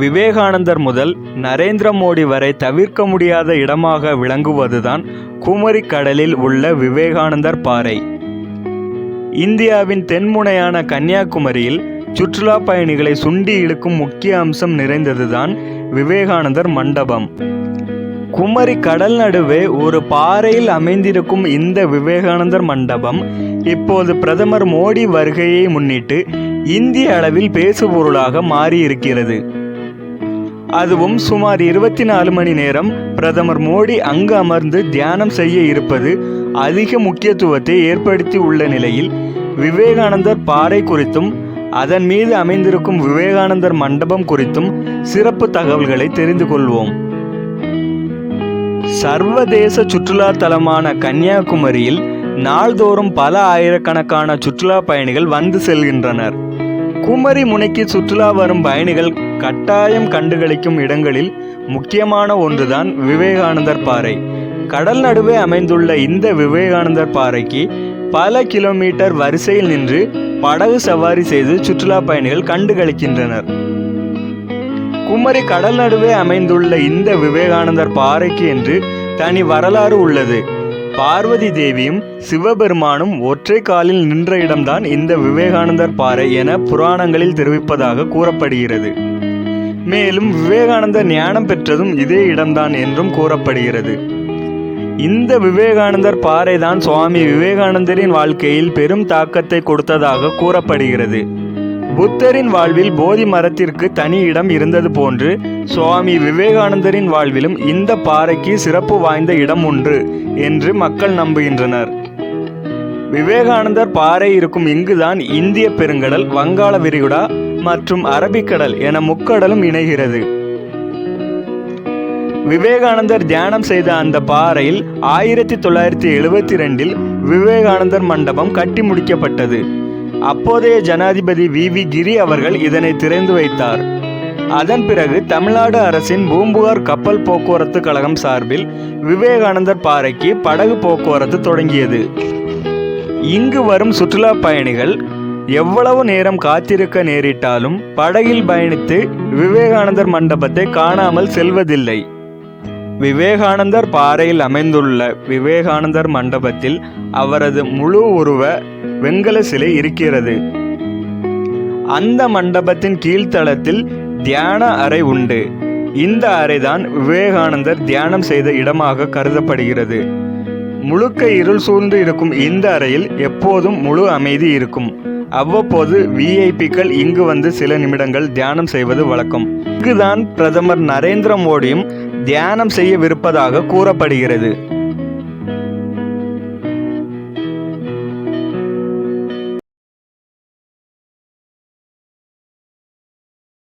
விவேகானந்தர் முதல் நரேந்திர மோடி வரை தவிர்க்க முடியாத இடமாக விளங்குவதுதான் குமரி கடலில் உள்ள விவேகானந்தர் பாறை. இந்தியாவின் தென்முனையான கன்னியாகுமரியில் சுற்றுலா பயணிகளை சுண்டி இழுக்கும் முக்கிய அம்சம் நிறைந்ததுதான் விவேகானந்தர் மண்டபம். குமரி கடல் நடுவே ஒரு பாறையில் அமைந்திருக்கும் இந்த விவேகானந்தர் மண்டபம் இப்போது பிரதமர் மோடி வருகையை முன்னிட்டு இந்திய அளவில் பேசுபொருளாக மாறியிருக்கிறது. அதுவும் சுமார் இருபத்தி நாலு மணி நேரம் பிரதமர் மோடி அங்கு அமர்ந்து தியானம் செய்ய இருப்பது அதிக முக்கியத்துவத்தை ஏற்படுத்தி உள்ள நிலையில் விவேகானந்தர் பாறை குறித்தும் அதன் மீது அமைந்திருக்கும் விவேகானந்தர் மண்டபம் குறித்தும் சிறப்பு தகவல்களை தெரிந்து கொள்வோம். சர்வதேச சுற்றுலா தலமான கன்னியாகுமரியில் நாள்தோறும் பல ஆயிரக்கணக்கான சுற்றுலா பயணிகள் வந்து செல்கின்றனர். குமரி முனைக்கு சுற்றுலா வரும் பயணிகள் கட்டாயம் கண்டுகளிக்கும் இடங்களில் முக்கியமான ஒன்றுதான் விவேகானந்தர் பாறை. கடல் நடுவே அமைந்துள்ள இந்த விவேகானந்தர் பாறைக்கு பல கிலோமீட்டர் வரிசையில் நின்று படகு சவாரி செய்து சுற்றுலா பயணிகள் கண்டுகளிக்கின்றனர். குமரி கடல் நடுவே அமைந்துள்ள இந்த விவேகானந்தர் பாறைக்கு என்று தனி வரலாறு உள்ளது. பார்வதி தேவியும் சிவபெருமானும் ஒற்றை காலில் நின்ற இடம்தான் இந்த விவேகானந்தர் பாறை என புராணங்களில் தெரிவிப்பதாக கூறப்படுகிறது. மேலும் விவேகானந்தர் ஞானம் பெற்றதும் இதே இடம்தான் என்றும் கூறப்படுகிறது. இந்த விவேகானந்தர் பாறைதான் சுவாமி விவேகானந்தரின் வாழ்க்கையில் பெரும் தாக்கத்தை கொடுத்ததாக கூறப்படுகிறது. புத்தரின் வாழ்வில் போதி மரத்திற்கு தனி இடம் இருந்தது போன்று சுவாமி விவேகானந்தரின் வாழ்விலும் இந்த பாறைக்கு சிறப்பு வாய்ந்த இடம் உண்டு என்று மக்கள் நம்புகின்றனர். விவேகானந்தர் பாறை இருக்கும் இங்குதான் இந்திய பெருங்கடல் வங்காள விரிகுடா மற்றும் அரபிக்கடல் என முக்கடலும் இணைகிறது. விவேகானந்தர் தியானம் செய்த அந்த பாறையில் ஆயிரத்தி தொள்ளாயிரத்தி எழுபத்தி ரெண்டில் விவேகானந்தர் மண்டபம் கட்டி முடிக்கப்பட்டது. அப்போதைய ஜனாதிபதி வி வி கிரி அவர்கள் இதனை திறந்து வைத்தார். அதன் பிறகு தமிழ்நாடு அரசின் பூம்புகார் கப்பல் போக்குவரத்து கழகம் சார்பில் விவேகானந்தர் பாறைக்கு படகு போக்குவரத்து தொடங்கியது. இங்கு வரும் சுற்றுலா பயணிகள் எவ்வளவு நேரம் காத்திருக்க நேரிட்டாலும் படகில் பயணித்து விவேகானந்தர் மண்டபத்தை காணாமல் செல்வதில்லை. விவேகானந்தர் பாறையில் அமைந்துள்ள விவேகானந்தர் மண்டபத்தில் அவரது முழு உருவ வெண்கல சிலை இருக்கிறது. அந்த மண்டபத்தின் கீழ்த்தளத்தில் தியான அறை உண்டு. இந்த அறைதான் விவேகானந்தர் தியானம் செய்த இடமாக கருதப்படுகிறது. முழுக்க இருள் சூழ்ந்து இருக்கும் இந்த அறையில் எப்போதும் முழு அமைதி இருக்கும். அவ்வப்போது விஐபிக்கள் இங்கு வந்து சில நிமிடங்கள் தியானம் செய்வது வழக்கம். இங்குதான் பிரதமர் நரேந்திர மோடியும் தியானம் செய்யவிருப்பதாக கூறப்படுகிறது.